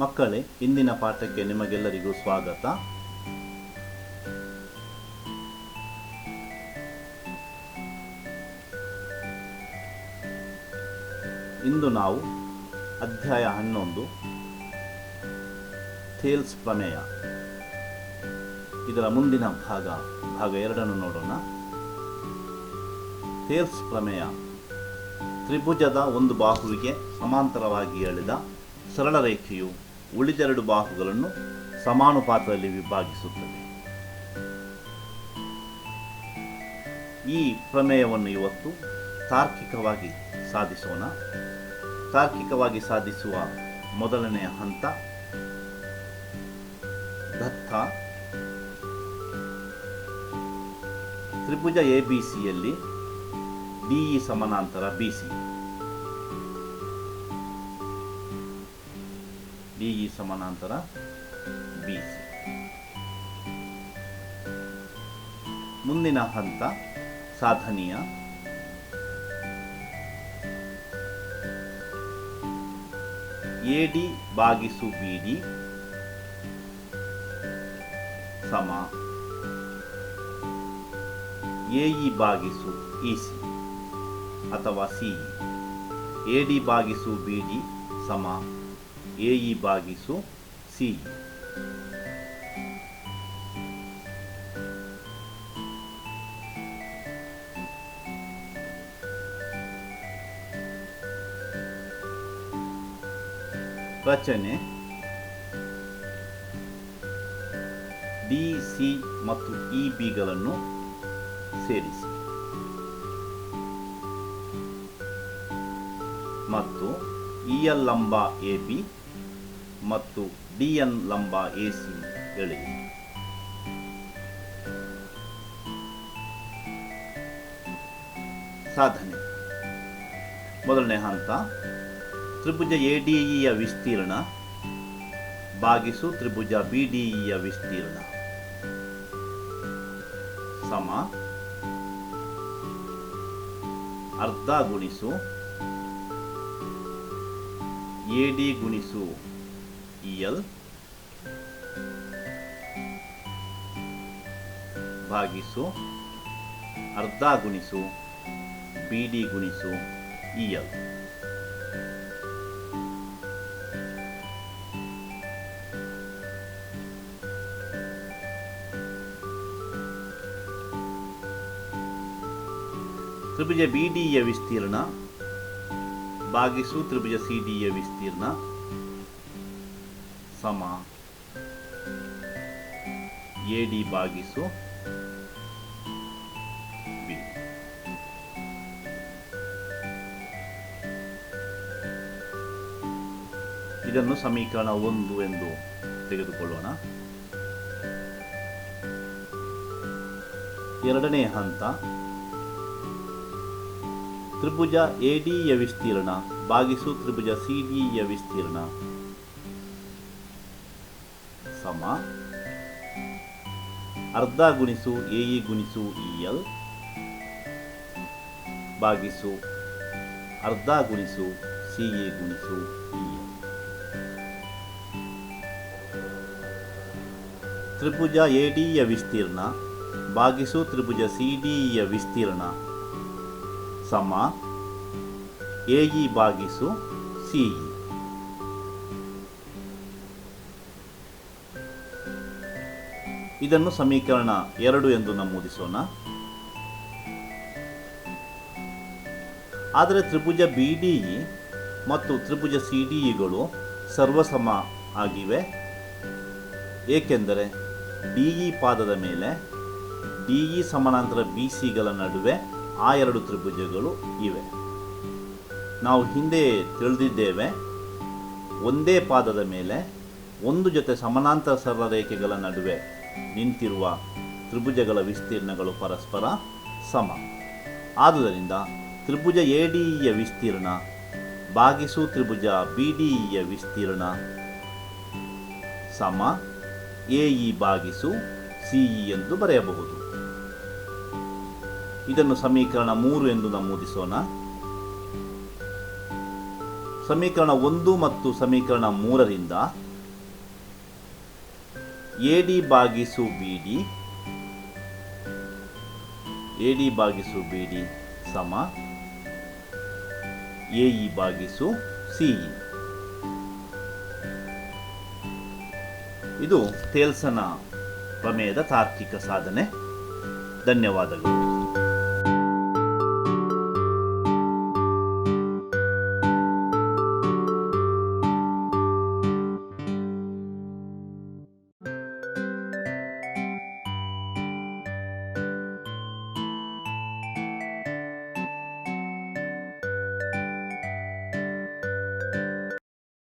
ಮಕ್ಕಳೇ, ಇಂದಿನ ಪಾಠಕ್ಕೆ ನಿಮಗೆಲ್ಲರಿಗೂ ಸ್ವಾಗತ. ಇಂದು ನಾವು ಅಧ್ಯಾಯ ಹನ್ನೊಂದು, ಥೇಲ್ಸ್ ಪ್ರಮೇಯ. ಇದರ ಮುಂದಿನ ಭಾಗ ಭಾಗ ಎರಡನ್ನು ನೋಡೋಣ. ಥೇಲ್ಸ್ ಪ್ರಮೇಯ. ತ್ರಿಭುಜದ ಒಂದು ಬಾಹುವಿಗೆ ಸಮಾಂತರವಾಗಿ ಎಳೆದ ಸರಳ ರೇಖೆಯು ಉಳಿದೆರಡು ಬಾಹುಗಳನ್ನು ಸಮಾನುಪಾತದಲ್ಲಿ ವಿಭಾಗಿಸುತ್ತದೆ. ಈ ಪ್ರಮೇಯವನ್ನು ಇವತ್ತು ತಾರ್ಕಿಕವಾಗಿ ಸಾಧಿಸೋಣ. ತಾರ್ಕಿಕವಾಗಿ ಸಾಧಿಸುವ ಮೊದಲನೆಯ ಹಂತ, ದತ್ತ. ತ್ರಿಭುಜ ಎ ಬಿ ಸಿಯಲ್ಲಿ ಡಿಇ ಸಮಾನಾಂತರ ಬಿ ಸಿ. ಡಿಇ ಸಮಾನಾಂತರ ಬಿ ಸಿ ಮುಂದಿನ ಹಂತ ಸಾಧನೀಯ. ಎ ಡಿ ಬಾಗಿಸು ಬಿ ಡಿ ಸಮ ಎಇ ಬಾಗಿಸು ಇ ಸಿ ಅಥವಾ ಸಿಇ ಎ ಡಿ ಬಾಗಿಸು ಬಿ ಡಿ ಸಮ ಎ ಇ ಬಾಗಿಸು ಸಿ. ರಚನೆ. ಡಿ, ಸಿ ಮತ್ತು ಇ ಬಿಗಳನ್ನು ಸೇರಿಸಿ. ಮತ್ತು ಇ ಎಲ್ ಲಂಬ ಎ ಬಿ. ಮತ್ತು ಡಿಎನ್ ಲಂಬ ಎಸಿ ಸಿ ಎಳೆಯಿರಿ ಸಾಧನೆ. ಮೊದಲನೇ ಹಂತ, ತ್ರಿಭುಜ ಎ ಯ ವಿಸ್ತೀರ್ಣ ಭಾಗಿಸು ತ್ರಿಭುಜ ಬಿ ಡಿ ಇಯ ವಿಸ್ತೀರ್ಣ. ಸಮ, ಅರ್ಧ ಗುಣಿಸು ಎಡಿ ಗುಣಿಸು ಎಲ್? ಭಾಗಿಸು. ಅರ್ಧ ಗುಣಿಸು. ಬಿ ಡಿ ಗುಣಿಸು. E L. ತ್ರಿಭುಜ ಬಿ ಡಿಯ ವಿಸ್ತೀರ್ಣ. ಭಾಗಿಸು ತ್ರಿಭುಜ ಸಿ ಡಿಯ ವಿಸ್ತೀರ್ಣ. ಸಮ ಎ ಡಿ ಭಾಗಿಸು ಬಿ. ಇದನ್ನು ಸಮೀಕರಣ ಒಂದು ಎಂದು ತೆಗೆದುಕೊಳ್ಳೋಣ. ಎರಡನೇ ಹಂತ. ತ್ರಿಭುಜ ಎ ಯ ವಿಸ್ತೀರ್ಣ ಭಾಗಿಸು ತ್ರಿಭುಜ ಸಿ ಡಿಯ ವಿಸ್ತೀರ್ಣ. ಸಮ ಅರ್ಧ ಗುಣಿಸು ಎ ಇ ಗುಣಿಸು ಇ ಎಲ್. ಭಾಗಿಸು ಅರ್ಧ ಗುಣಿಸು ಸಿ ಎ ಗುಣಿಸು ಇ ಎಲ್. ತ್ರಿಭುಜ ಎ ಡಿಯ ವಿಸ್ತೀರ್ಣ ಭಾಗಿಸು ತ್ರಿಭುಜ ಸಿ ಡಿಯ ವಿಸ್ತೀರ್ಣ ಸಮ ಎಇ ಭಾಗಿಸು ಬಾಗಿಸು ಇದನ್ನು ಸಮೀಕರಣ ಎರಡು ಎಂದು ನಮೂದಿಸೋಣ. ಆದರೆ ತ್ರಿಭುಜ ಬಿ ಡಿ ಇ ಮತ್ತು ತ್ರಿಭುಜ ಸಿ ಡಿ ಇಗಳು ಸರ್ವಸಮ ಆಗಿವೆ. ಏಕೆಂದರೆ ಡಿ ಇ ಪಾದದ ಮೇಲೆ ಡಿ ಇ ಸಮಾನಾಂತರ ಬಿ ಸಿಗಳ ನಡುವೆ ಆ ಎರಡು ತ್ರಿಭುಜಗಳು ಇವೆ. ನಾವು ಹಿಂದೆ ತಿಳಿದಿದ್ದೇವೆ, ಒಂದೇ ಪಾದದ ಮೇಲೆ ಒಂದು ಜೊತೆ ಸಮಾನಾಂತರ ಸರಳ ರೇಖೆಗಳ ನಡುವೆ ನಿಂತಿರುವ ತ್ರಿಭುಜಗಳ ವಿಸ್ತೀರ್ಣಗಳು ಪರಸ್ಪರ ಸಮ. ಆದುದರಿಂದ ತ್ರಿಭುಜ ಎ ಡಿಯ ವಿಸ್ತೀರ್ಣ ಭಾಗಿಸು ತ್ರಿಭುಜ ಬಿ ಡಿಯ ವಿಸ್ತೀರ್ಣ ಸಮ ಎ ಇ ಬಾಗಿಸು ಸಿಇ ಎಂದು ಬರೆಯಬಹುದು. ಇದನ್ನು ಸಮೀಕರಣ ಮೂರು ಎಂದು ನಮೂದಿಸೋಣ. ಸಮೀಕರಣ ಒಂದು ಮತ್ತು ಸಮೀಕರಣ ಮೂರರಿಂದ ಎ ಡಿ ಬಾಗಿಸು ಬಿ ಡಿ ಎ ಡಿ ಬಾಗಿಸು ಬಿ ಡಿ ಸಮ. ಎ ಇ ಬಾಗಿಸು ಸಿ ಇ. ಇದು ತೇಲ್ಸನ ಪ್ರಮೇಯದ ತಾರ್ಕಿಕ ಸಾಧನೆ. ಧನ್ಯವಾದಗಳು.